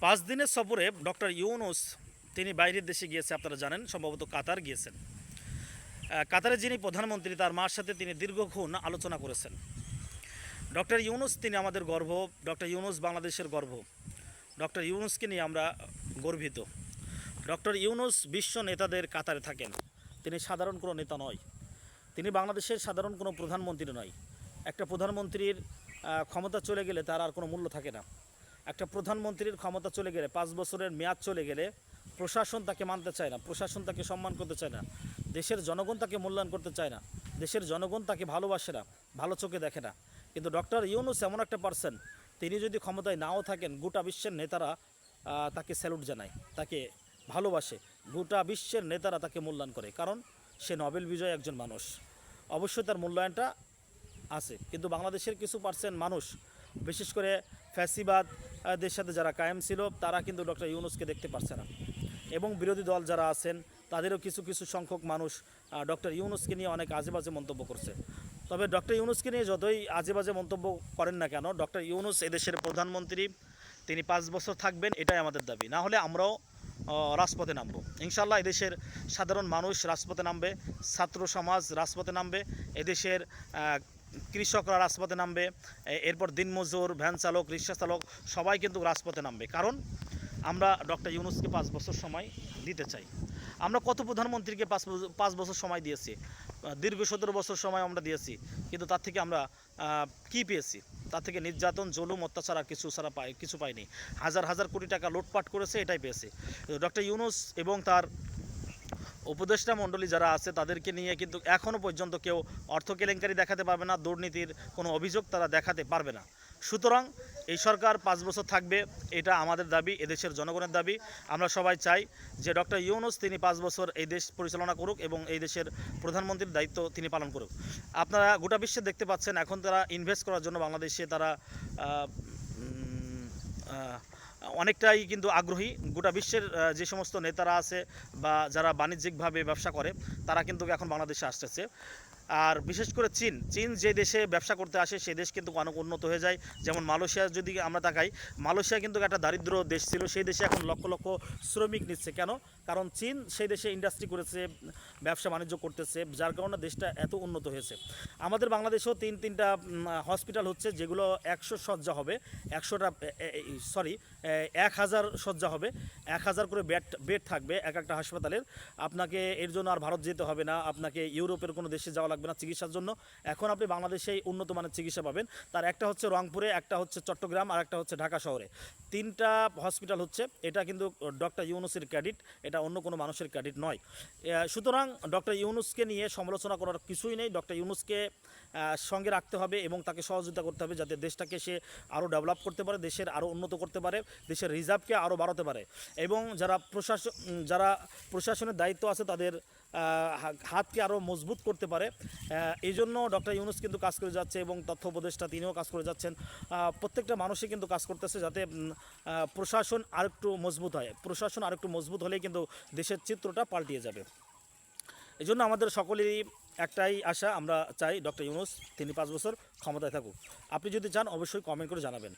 পাঁচ দিনের সফরে ডক্টর ইউনুস তিনি বাইরের দেশে গিয়েছে আপনারা জানেন সম্ভবত কাতার গিয়েছেন। আহ, কাতারের যিনি প্রধানমন্ত্রী তার মার সাথে তিনি দীর্ঘক্ষণ আলোচনা করেছেন। ডক্টর ইউনুস তিনি আমাদের গর্ব ডক্টর ইউনুস বাংলাদেশের গর্ব। ডক্টর ইউনুসকে নিয়ে আমরা গর্বিত। ডক্টর ইউনুস বিশ্ব নেতাদের কাতারে থাকেন। তিনি সাধারণ কোনো নেতা নয়। তিনি বাংলাদেশের সাধারণ কোনো প্রধানমন্ত্রী নয়। একটা প্রধানমন্ত্রীর ক্ষমতা চলে গেলে তার আর কোনো মূল্য থাকে না। একটা প্রধানমন্ত্রীর ক্ষমতা চলে গেলে, পাঁচ বছরের মেয়াদ চলে গেলে প্রশাসন তাকে মানতে চায় না, প্রশাসন তাকে সম্মান করতে চায় না, দেশের জনগণ তাকে মূল্যায়ন করতে চায় না, দেশের জনগণ তাকে ভালোবাসে না, ভালো চোখে দেখে না। কিন্তু ডক্টর ইউনুস এমন একটা পার্সন তিনি যদি ক্ষমতায় নাও থাকেন, গোটা বিশ্বের নেতারা তাকে স্যালুট জানায়, তাকে ভালোবাসে, গোটা বিশ্বের নেতারা তাকে মূল্যায়ন করে, কারণ সে নোবেল বিজয় একজন মানুষ। অবশ্যই তার মূল্যায়নটা আছে, কিন্তু বাংলাদেশের কিছু পার্সেন্ট মানুষ, বিশেষ করে ফ্যাসিবাদ দের সাথে যারা কায়েম ছিল, তারা কিন্তু ডক্টর ইউনুসকে দেখতে পারছে না। এবং বিরোধী দল যারা আছেন, তাদেরও কিছু কিছু সংখ্যক মানুষ ডক্টর ইউনুসকে নিয়ে অনেক আজে বাজে মন্তব্য করছে। তবে ডক্টর ইউনুসকে নিয়ে যতই আজে বাজে মন্তব্য করেন না কেন, ডক্টর ইউনুস এদেশের প্রধানমন্ত্রী, তিনি পাঁচ বছর থাকবেন, এটাই আমাদের দাবি। না হলে আমরাও রাজপথে নামবো। ইনশাল্লাহ এদেশের সাধারণ মানুষ রাজপথে নামবে, ছাত্র সমাজ রাজপথে নামবে, এদেশের কৃষকরা রাজপথে নামবে এরপর দিনমজুর, ভ্যান চালক, রিক্সা চালক, সবাই কিন্তু রাজপথে নামবে। কারণ আমরা ডক্টর ইউনুসকে পাঁচ বছর সময় দিতে চাই। আমরা কত প্রধানমন্ত্রীকে পাঁচ পাঁচ বছর সময় দিয়েছি? দীর্ঘ সতেরো বছর সময় আমরা দিয়েছি। কিন্তু তার থেকে আমরা কি পেয়েছি? তার থেকে নির্যাতন, জুলুম, অত্যাচার আর কিছু ছাড়া পাই, কিছু পাইনি। হাজার হাজার কোটি টাকা লুটপাট করেছে, এটাই পেয়েছে। ডক্টর ইউনুস এবং তার উপদেষ্টা মণ্ডলী যারা আছে, তাদেরকে নিয়ে কিন্তু এখনও পর্যন্ত কেউ অর্থ কেলেঙ্কারি দেখাতে পারবে না, দুর্নীতির কোনো অভিযোগ তারা দেখাতে পারবে না। সুতরাং এই সরকার পাঁচ বছর থাকবে, এটা আমাদের দাবি, এদেশের জনগণের দাবি। আমরা সবাই চাই যে ডক্টর ইউনুস তিনি পাঁচ বছর এই দেশ পরিচালনা করুক এবং এই দেশের প্রধানমন্ত্রীর দায়িত্ব তিনি পালন করুক। আপনারা গোটা বিশ্বে দেখতে পাচ্ছেন, এখন তারা ইনভেস্ট করার জন্য বাংলাদেশে তারা অনেকটাই কিন্তু আগ্রহী। গোটা বিশ্বের যে সমস্ত নেতারা আছে বা যারা বাণিজ্যিকভাবে ব্যবসা করে, তারা কিন্তু এখন বাংলাদেশে আসতেছে। আর বিশেষ করে চীন চীন যে দেশে ব্যবসা করতে আসে সেই দেশ কিন্তু অনেক উন্নত হয়ে যায়। যেমন মালয়েশিয়া যদি আমরা তাকাই, মালয়েশিয়া কিন্তু একটা দারিদ্র দেশ ছিল, সেই দেশে এখন লক্ষ লক্ষ শ্রমিক নিচ্ছে। কেন? কারণ চীন সেই দেশে ইন্ডাস্ট্রি করেছে, ব্যবসা বাণিজ্য করতেছে, যার কারণে দেশটা এত উন্নত হয়েছে। আমাদের বাংলাদেশেও তিন, তিনটা হসপিটাল হচ্ছে, যেগুলো একশো শয্যা হবে, একশোটা সরি এক হাজার শয্যা হবে, এক হাজার করে বেড বেড থাকবে এক একটা হাসপাতালের। আপনাকে এর জন্য আর ভারত যেতে হবে না। আপনাকে ইউরোপের কোনো দেশে যাওয়া লাগবে না চিকিৎসার জন্য। এখন আপনি বাংলাদেশেই উন্নত মানের চিকিৎসা পাবেন। তার একটা হচ্ছে রংপুরে, একটা হচ্ছে চট্টগ্রাম, আর একটা হচ্ছে ঢাকা শহরে। তিনটা হসপিটাল হচ্ছে, এটা কিন্তু ডক্টর ইউনুসের ক্রেডিট এটা অন্য কোনো মানুষের ক্রেডিট নয়। সুতরাং ডক্টর ইউনুসকে নিয়ে সমালোচনা করার কিছুই নেই। ডক্টর ইউনুসকে সঙ্গে রাখতে হবে এবং তাকে সহযোগিতা করতে হবে যাতে দেশটাকে সে আরও ডেভেলপ করতে পারে, দেশের আরও উন্নত করতে পারে, দেশের রিজার্ভকে আরও বাড়াতে পারে। এবং যারা প্রশাসন, যারা প্রশাসনের দায়িত্ব আছে তাদের হাতকে আরও মজবুত করতে পারে। এই জন্য ডক্টর ইউনুস কিন্তু কাজ করে যাচ্ছে এবং তথ্য উপদেষ্টা তিনিও কাজ করে যাচ্ছেন। প্রত্যেকটা মানুষই কিন্তু কাজ করতেছে যাতে প্রশাসন আরেকটু মজবুত হয়। প্রশাসন আরেকটু মজবুত হলেই কিন্তু দেশের চিত্রটা পাল্টিয়ে যাবে। এই জন্য আমাদের সকলেরই একটাই আশা, আমরা চাই ডক্টর ইউনুস তিনি পাঁচ বছর ক্ষমতায় থাকুক। আপনি যদি চান, অবশ্যই কমেন্ট করে জানাবেন।